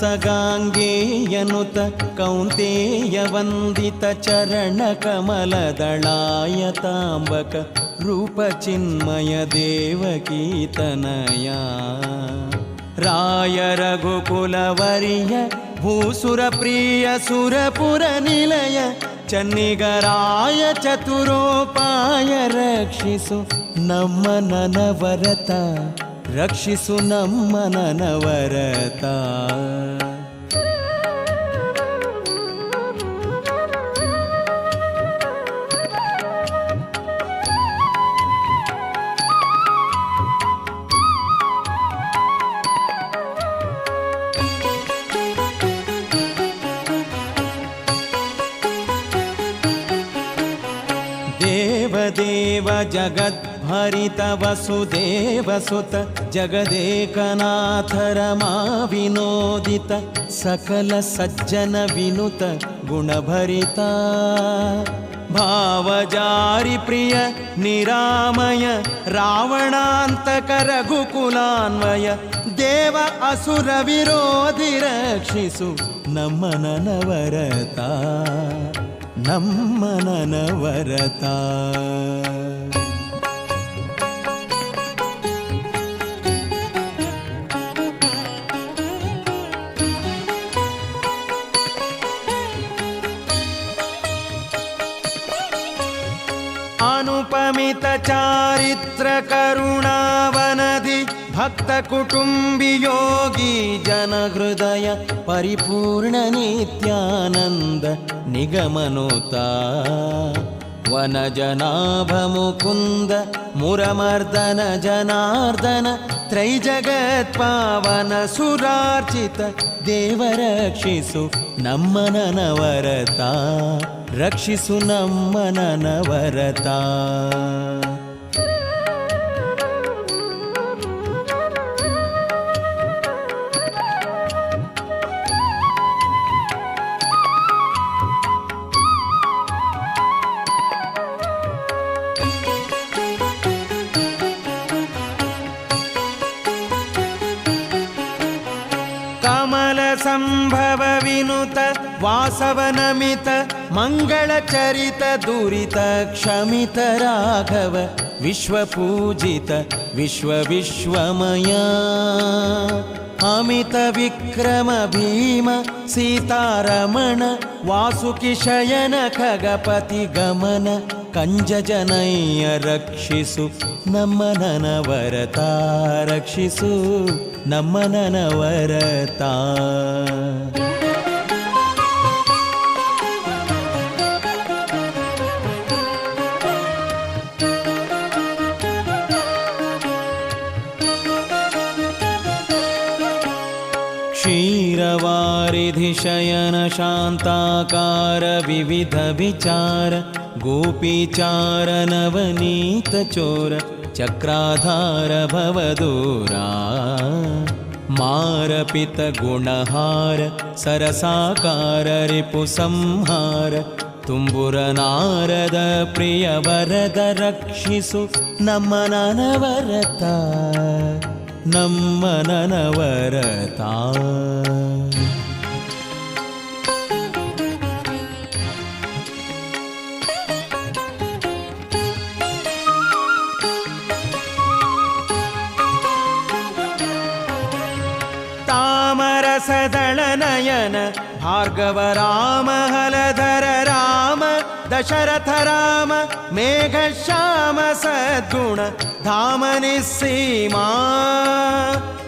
ಸಗಾಂಗೇಯನುತ ಕೌಂತೆಯ ವಂದಿತ ಚರಣ ಕಮಲದಳಾಯತಾಂಬಕ ರೂಪಚಿನ್ಮಯ ದೇವಕೀತನಯ. ರಾಯ ರಘುಕುಲವರಿಯ ಭೂಸುರಪ್ರಿಯ ಸುರಪುರ ನಿಲಯ ಚನ್ನಿಗರಾಯ ಚತುರೋಪಾಯ ರಕ್ಷಿಸು ನಮ್ಮ ನನವರತ. ರಕ್ಷಿಸು ನಮ್ಮ ನನವರತ हरित वसुदेव सुत जगदेकनाथ रमा विनोदित सकल सज्जन विनुत गुणभरिता। भावजारी प्रिय निरामय रावणान्तक रघुकुलान्वय देव असुर विरोधि रक्षिसु नमन नवरता। चारित्रकरुणावनदि भक्तकुटुम्बियोगी जनहृदय परिपूर्णनित्यानन्द निगमनुता। वनजनाभमुकुन्द मुरमर्दन जनार्दन त्रैजगत्पावन सुरार्चित ಪರಿಪೂರ್ಣ ರಕ್ಷಿಸು ನಿಗಮನುತ ವನ ಜನಾಭ ಮುಕುಂದ ಮುರಮರ್ದನ ಜನಾರ್ದನ ತ್ರೈ ಜಗತ್ ಪಾವನ ಸುರಾರ್ಚಿತ ದೇವ ರಕ್ಷಿಸು ನಮ್ಮ ಚರಿತ ದುರಿತ ಕ್ಷಮಿತ ರಾಘವ ವಿಶ್ವಪೂಜಿತ ವಿಶ್ವ ವಿಶ್ವಮಯ ಅಮಿತ ವಿಕ್ರಮ ಭೀಮ ಸೀತಾರಮಣ ವಾಸುಕಿ ಶಯನ ಖಗಪತಿ ಗಮನ ಕಂಜಜನಯ್ಯ ರಕ್ಷಿಸು ನಮ್ಮ ನನವರತ ರಕ್ಷಿಸು ನಮ್ಮ ನನವರತ बुद्धिशयन शान्ताकार विविधविचार गोपीचार नवनीतचोर चक्राधार भवदूरा। मारपितगुणहार सरसाकार रिपुसंहार तुम्बुरनारद प्रियवरद रक्षिसु नमननवरता नमननवरता नयन भार्गव राम, हलधर राम, दशरथ राम, मेघ श्याम सद्गुण, धाम निस्सीमा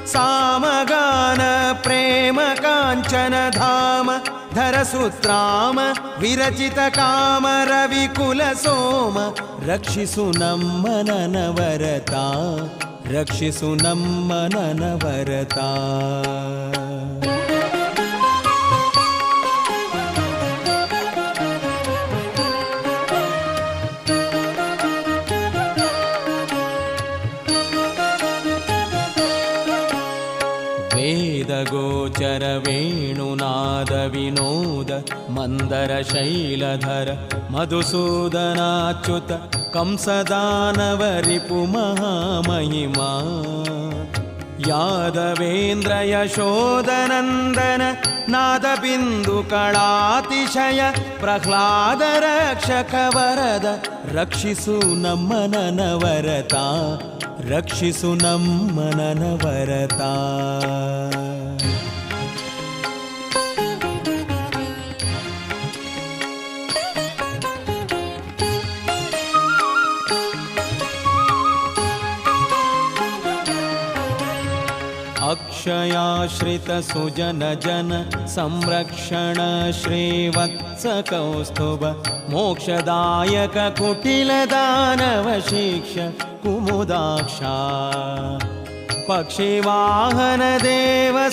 सामगान प्रेम कांचन धाम, धरसुत्राम, विरचित काम रविकुल सोम रक्षि सुनम वरता रक्षि रक्षिसु वरता विनोद मन्दर शैलधर मधुसूदनाच्युत कंसदानवरिपुमहामहिमा यादवेन्द्र यशोदनन्दन नादबिन्दुकणातिशय प्रह्लाद रक्षक वरद रक्षिसु नमननवरता रक्षिसु नमननवरता अक्षयाश्रितसुजनजन संरक्षण श्रीवत्सकौस्तुभ मोक्षदायक कुटिलदानवशिक्ष कुमुदाक्षा।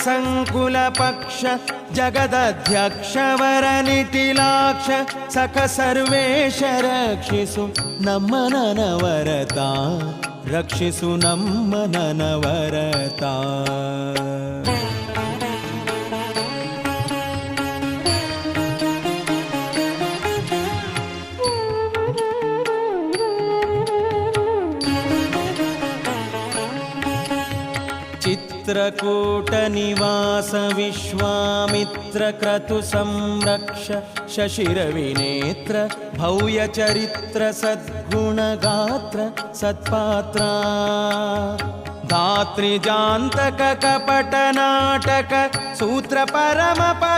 सङ्कुलपक्ष जगदध्यक्षवरनिटिलाक्ष सख सर्वेश रक्षिसु नमननवरता रक्षिसु नमननवरता चित्रकूटनिवास विश्वामित्रक्रतु संरक्ष शशिरविनेत्र भव्यचरित्र सद्गुणगात्र सत्पात्रा धातृजान्तक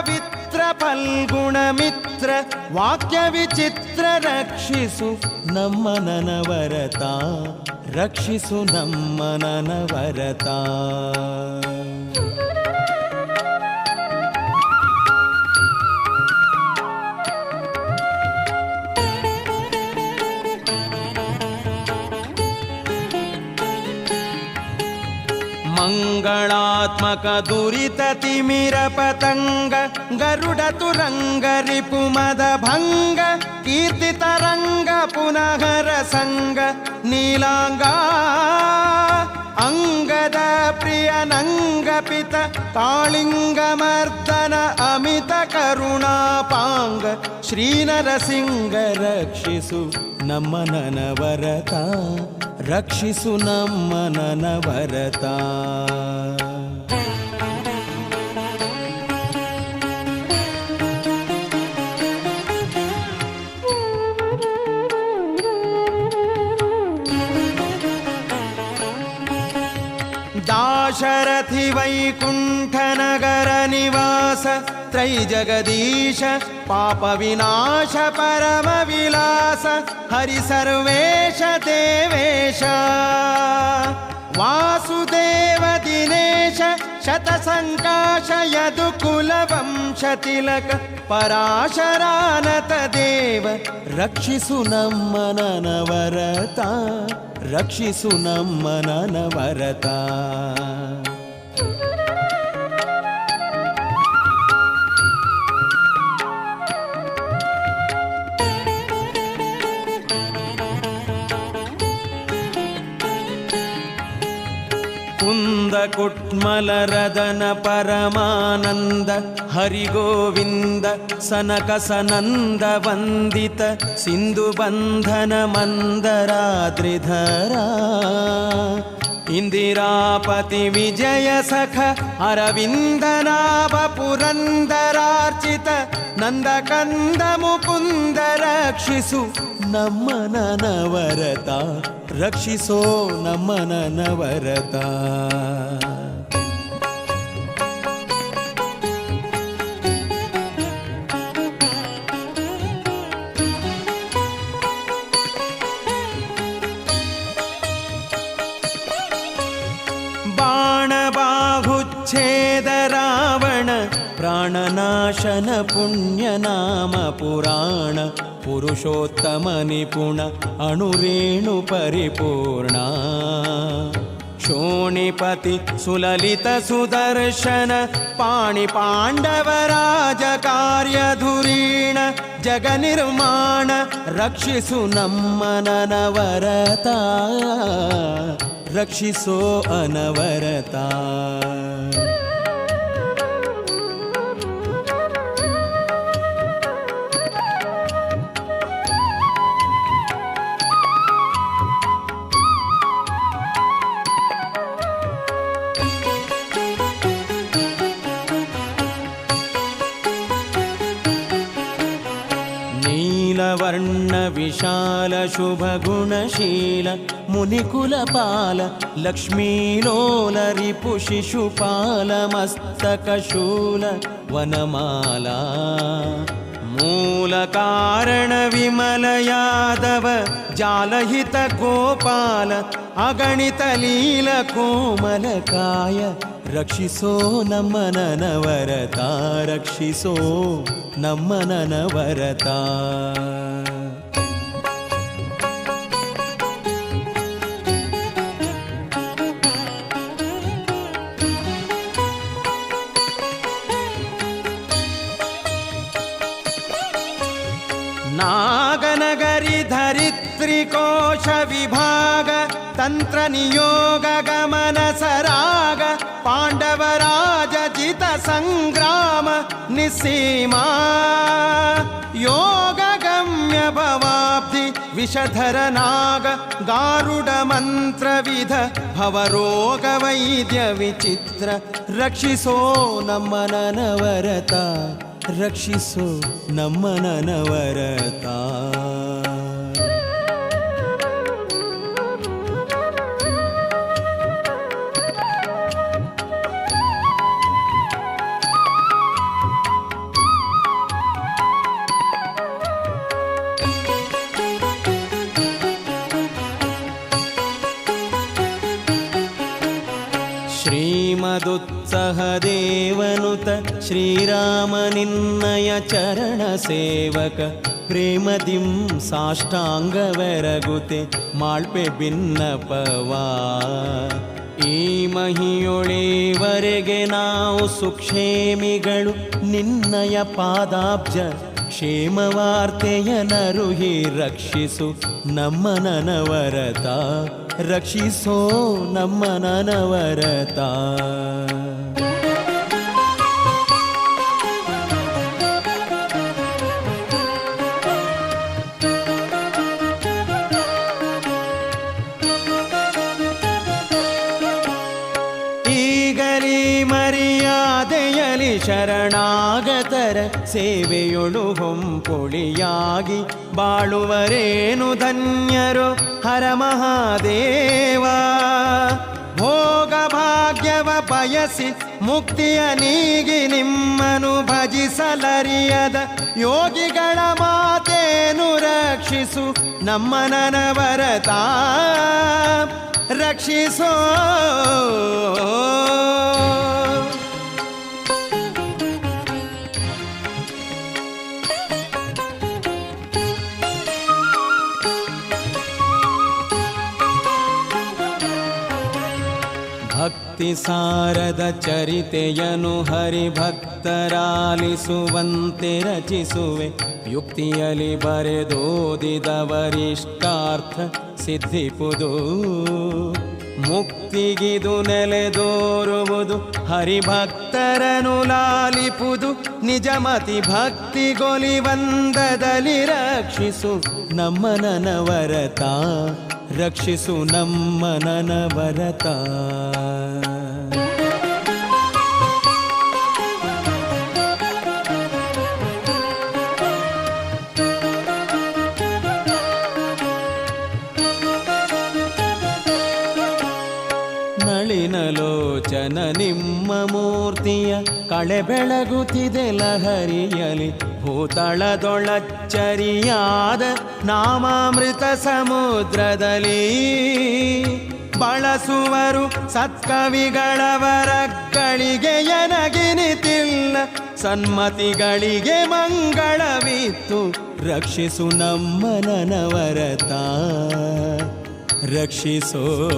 ಪವಿತ್ರ ಫಲ್ಗುಣ ಮಿತ್ರ ವಾಕ್ಯ ವಿಚಿತ್ರ ರಕ್ಷಿಸು ನಮ್ಮ ನನವರತ. ರಕ್ಷಿಸು ನಮ್ಮ ನನವರತ. ಮಂಗಳಾತ್ಮಕ ದುರಿತ ತಿಮಿರ ಪತಂಗ ಗರುಡ ತುರಂಗ ರಿಪುಮದ ಭಂಗ ಕೀರ್ತಿ ತರಂಗ ಪುನಃ ಸಂಗ ನೀಲಾಂಗ ಅಂಗದ ಪ್ರಿಯ ನಂಗಪಿತ ತಾಳಿಂಗಮರ್ದನ ಅಮಿತ ಕರುಣಾಪಾಂಗ ಶ್ರೀನರಸಿಂಗ ರಕ್ಷಿಸು ನಮ್ಮ ನನವರತ ರಕ್ಷಿಸು ನಮ್ಮ ನನವರತ श्रीवैकुण्ठनगरनिवास त्रैजगदीश पापविनाश परमविलास हरिसर्वेश देवेश वासुदेव दिनेश शतसङ्काशयदुकुलवंशतिलक पराशरानत देव रक्षिसु नम्मननवरता रक्षिसु नम्मननवरता ಕುಂದ ಕುಟ್ಮಲರದನ ಪರಮಾನಂದ, ಹರಿಗೋವಿಂದ ಸನಕ ಸನಂದ ವಂದಿತ ಸಿಂಧು ಬಂಧನ ಮಂದರಾದ್ರಿಧರ ಇಂದಿರಾಪತಿ ವಿಜಯ ಸಖ, ಅರವಿಂದನಾಭ ಪುರಂದರಾರ್ಚಿತ, ನಂದಕಂದ रक्षिसो नमननवरता प्राणनाशन पुण्यनाम पुराण। पुरुषोत्तमनिपुण अणुरेणुपरिपूर्णा शोणिपति सुललितसुदर्शन जग निर्माण रक्षिसु नम्मननवरता रक्षिसो अनवरता। विशालशुभगुणशील मुनिकुलपाल लक्ष्मी लोल वनमाला। मूलकारणविमलयादव जालहितगोपाल अगणितलीलकोमलकाय रक्षिसो नमननवरता रक्षिसो नमननवरता। गरी धरकोश विभाग, तंत्र गमन सराग पांडवराज जित संग्राम, निसीमा। योग गम्य भवा विषधर नाग, गारुड मंत्री भव्य रक्षिसो न मननवरता। ರಕ್ಷಿಸೋ ನಮ್ಮ ನನವರತ ನಾಗನಗರಿ ಶ್ರೀರಾಮ ನಿನ್ನಯ ಚರಣ ಸೇವಕ, ಪ್ರೇಮದಿಂ ಸಾಷ್ಟಾಂಗವೆರಗುತೆ ಮಾಳ್ಪೆ ಭಿನ್ನಪವಾ ಈ ಮಹಿಯೊಳೆವರೆಗೆ ನಾವು ಸುಕ್ಷೇಮಿಗಳು, ನಿನ್ನಯ ಪಾದಾಬ್ಜ ಕ್ಷೇಮವಾರ್ತೆಯ ನರುಹಿ ರಕ್ಷಿಸು ನಮ್ಮ ನನವರತ. ರಕ್ಷಿಸೋ ನಮ್ಮ ನನವರತ. ಸೇವೆಯೊಳು ಹೊಂಪೊಳಿಯಾಗಿ ಬಾಳುವರೇನು ಧನ್ಯರು? ಹರ ಮಹಾದೇವ. ಭೋಗ ಭಾಗ್ಯವ ಬಯಸಿ ಮುಕ್ತಿಯ ನೀಗಿ ನಿಮ್ಮನು ಭಜಿಸಲರಿಯದ ಯೋಗಿಗಳ ಮಾತೇನು ರಕ್ಷಿಸು ನಮ್ಮ ನನವರತ. ರಕ್ಷಿಸೋ. ಭಕ್ತಿ ಸಾರದ ಚರಿತೆಯನು ಹರಿಭಕ್ತರಾಲಿಸುವಂತೆ ರಚಿಸುವೆ. ಯುಕ್ತಿಯಲಿ ಬರೆದೋದಿದವರಿಷ್ಟಾರ್ಥ ಸಿದ್ಧಿಪುದು. ಮುಕ್ತಿಗಿದು ನೆಲೆದೋರುವುದು ಹರಿಭಕ್ತರನು ಲಾಲಿಪುದು. ನಿಜಮತಿ ಭಕ್ತಿಗೊಲಿವಂದದಲ್ಲಿ ರಕ್ಷಿಸು ನಮ್ಮ ನನವರತ ರಕ್ಷಿಸು ನಮ್ಮ ನನವರತ ನಿಮ್ಮ ಮೂರ್ತಿಯ ಕಳೆ ಬೆಳಗುತ್ತಿದೆ ಲಹರಿಯಲಿ ಭೂತಳದೊಳಚ್ಚರಿಯಾದ ನಾಮಾಮೃತ ಸಮುದ್ರದಲ್ಲಿ ಬಳಸುವರು ಸತ್ಕವಿಗಳವರಗಳಿಗೆ ಎನಗಿನಿತಿಲ್ಲ ಸನ್ಮತಿಗಳಿಗೆ ಮಂಗಳವಿತ್ತು. ರಕ್ಷಿಸು ನಮ್ಮ ನನವರತ. ರಕ್ಷಿಸೋ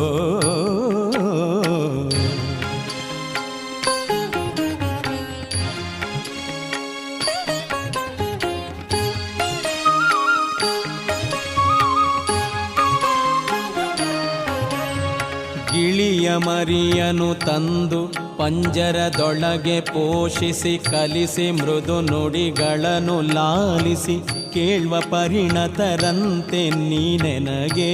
ಮರಿಯನು ತಂದು ಪಂಜರದೊಳಗೆ ಪೋಷಿಸಿ ಕಲಿಸಿ ಮೃದು ನುಡಿಗಳನ್ನು ಲಾಲಿಸಿ ಕೇಳುವ ಪರಿಣತರಂತೆ ನೀನೆನಗೆ.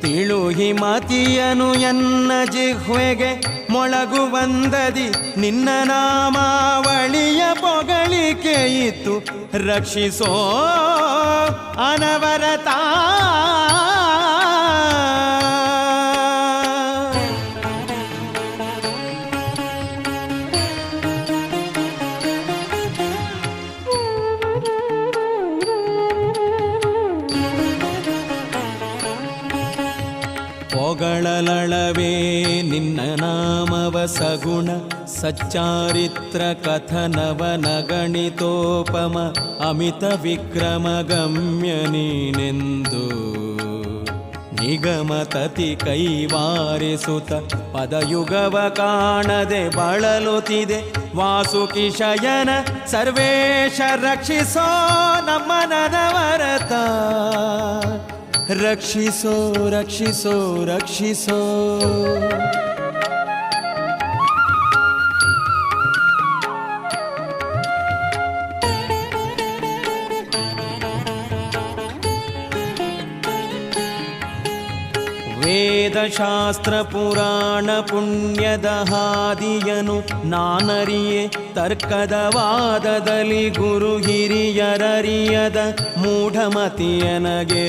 ತಿಳುಹಿ ಹಿಮತಿಯನು ಎನ್ನ ಜಿಹ್ವೆಗೆ ಮೊಳಗು ಬಂದದಿ, ನಿನ್ನ ನಾಮಾವಳಿಯ ಪೊಗಳಿಕೆಯಿತು ರಕ್ಷಿಸೋ ಅನವರತ ಅಮಿತ ವಿಕ್ರಮ ಗಮ್ಯ ನೀನೆಂದು. ನಿಗಮತತಿ ಕೈವಾರಿಸುತ್ತ ಪದಯುಗವ ಕಾಣದೆ ಬಳಲುತ್ತಿದೆ ವಾಸುಕಿ ಶಯನ ಸರ್ವೇಶ ರಕ್ಷಿಸೋ ನಮ್ಮ ನನವರತ ರಕ್ಷಿಸೋ ರಕ್ಷಿಸೋ ರಕ್ಷಿಸೋ. ವೇದಶಾಸ್ತ್ರ ಪುರಾಣ ಪುಣ್ಯದ ಹಾದಿಯನು ನಾನರಿಯೆ ತರ್ಕದ ವಾದದಲ್ಲಿ ಗುರು ಹಿರಿಯರರಿಯದ ಮೂಢಮತಿಯನಗೆ.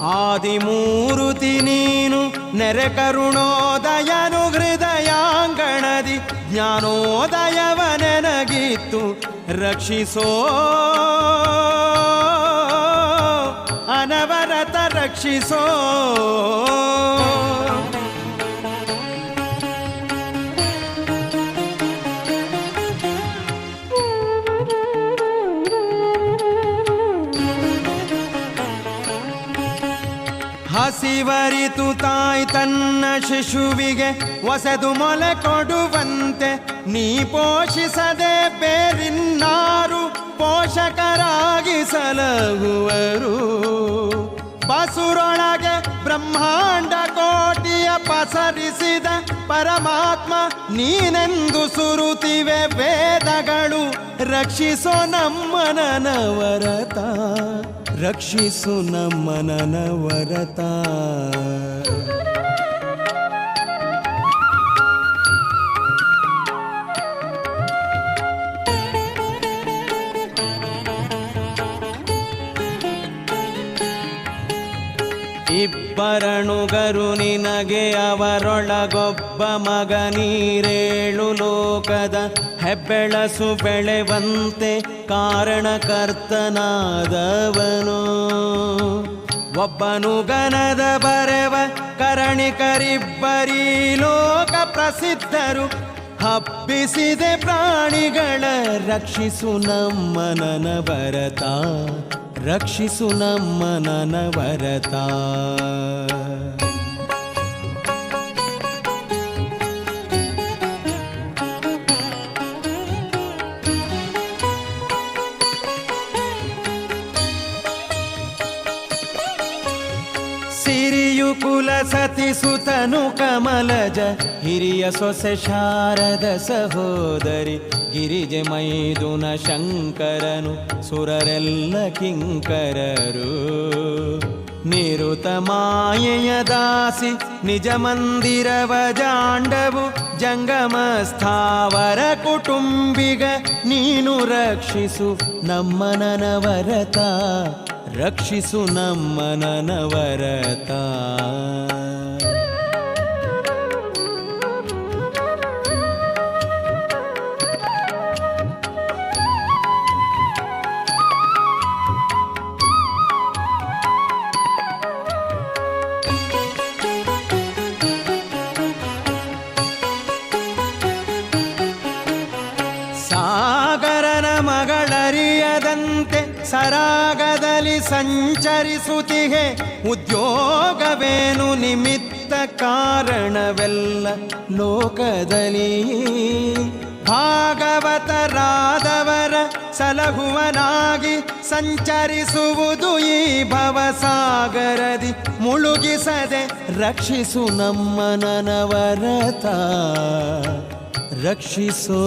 ಆದಿಮೂರುತಿ ನೀನು ನೆರೆ ಕರುಣೋದಯನು ಹೃದಯಾಂಗಣದಿ ಜ್ಞಾನೋದಯವ ನೆನಗಿತ್ತು ರಕ್ಷಿಸೋ. ರಕ್ಷಿಸೋ. ಹಸಿವರಿತು ತಾಯಿ ತನ್ನ ಶಿಶುವಿಗೆ ಹೊಸದು ಮೊಲೆ ಕೊಡುವಂತೆ. ನೀ ಪೋಷಿಸದೆ ಬೇರಿನ್ನಾರು ಪೋಷಕರಾಗಿ ಸಲಹುವರು ಬಸುರೊಳಗೆ ಬ್ರಹ್ಮಾಂಡ ಕೋಟಿಯ ಪಸರಿಸಿದ ಪರಮಾತ್ಮ ನೀನೆಂದು ಸುರುತಿವೆ ವೇದಗಳು. ರಕ್ಷಿಸೋ ನಮ್ಮ ನನವರತ ರಕ್ಷಿಸು ನಮ್ಮ ಇಬ್ಬರನುಗರು ನಿನಗೆ ಅವರೊಳಗೊಬ್ಬ ಮಗ ನೀರೇಳು ಲೋಕದ ಹೆಬ್ಬೆಳಸು ಬೆಳೆವಂತೆ ಕಾರಣಕರ್ತನಾದವನು. ಒಬ್ಬನು ಗನದ ಬರವ ಕರಣಿಕರಿಬ್ಬರಿ ಲೋಕ ಪ್ರಸಿದ್ಧರು. ಹಬ್ಬಿಸಿದೆ ಪ್ರಾಣಿಗಳ ರಕ್ಷಿಸು ನಮ್ಮ ನನವರತ ರಕ್ಷಿಸು ನಮ್ಮ ನನವರತ. ಸಿರಿಯು ಕುಲ ಸತಿ ಸುತನು ಕಮಲಜ, ಹಿರಿಯ ಸೊಸೆ ಶಾರದ ಸಹೋದರಿ, ಗಿರಿಜೆ ಮೈದುನ ಶಂಕರನು, ಸುರರೆಲ್ಲ ಕಿಂಕರರು. ನಿರುತ ಮಾಯೆಯ ದಾಸಿ, ನಿಜ ಮಂದಿರವ ಜಾಂಡವು, ಜಂಗಮ ಸ್ಥಾವರ ಕುಟುಂಬಿಗ ನೀನು ರಕ್ಷಿಸು, ನಮ್ಮ ನನವರತ. ರಕ್ಷಿಸು ನಮ್ಮ ಉದ್ಯೋಗವೇನು ನಿಮಿತ್ತ ಕಾರಣವೆಲ್ಲ ಲೋಕದಲ್ಲಿ? ಭಾಗವತರಾದವರ ಸಲಹುವನಾಗಿ ಸಂಚರಿಸುವುದು ಈ ಭವಸಾಗರದಿ. ಮುಳುಗಿಸದೆ ರಕ್ಷಿಸು ನಮ್ಮ ನನವರತ ರಕ್ಷಿಸೋ.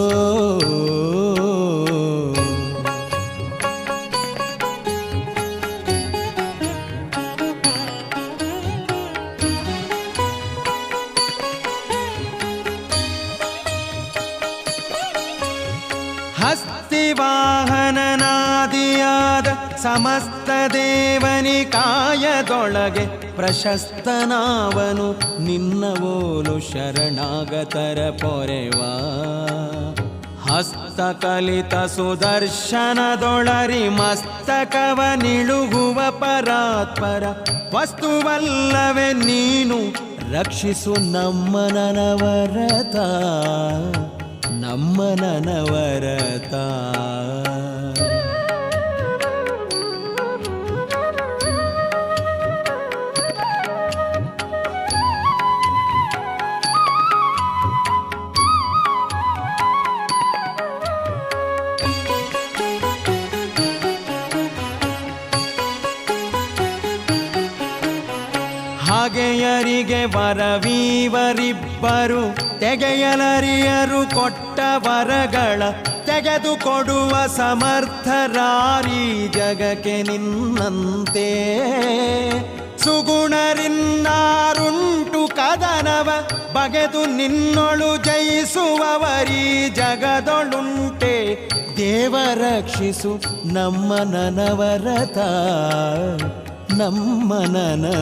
ಸಮಸ್ತ ದೇವನಿಕಾಯದೊಳಗೆ ಪ್ರಶಸ್ತನಾವನು. ನಿನ್ನ ಓಲು ಶರಣಾಗತರ ಪೊರೆವಾ. ಹಸ್ತಕಲಿತ ಸುದರ್ಶನದೊಳರಿ ಮಸ್ತಕವ ನಿಳುಗುವ ಪರಾತ್ಪರ. ವಸ್ತುವಲ್ಲವೆ ನೀನು ರಕ್ಷಿಸು ನಮ್ಮ ನನವರತ ನಮ್ಮ ನನವರತ ವರವೀವರಿಬ್ಬರು ತೆಗೆಯಲರಿಯರು ಕೊಟ್ಟ ವರಗಳ ತೆಗೆದುಕೊಡುವ ಸಮರ್ಥರಾರಿ ಜಗಕ್ಕೆ ನಿನ್ನಂತೆ. ಸುಗುಣರಿನ್ನಾರುಂಟು ಕದನವ, ಬಗೆದು ನಿನ್ನೊಳು ಜಯಿಸುವವರೀ ಜಗದೊಳುಂಟೆ. ದೇವ ರಕ್ಷಿಸು ನಮ್ಮ ನನವರತ. నమ్మననవరతా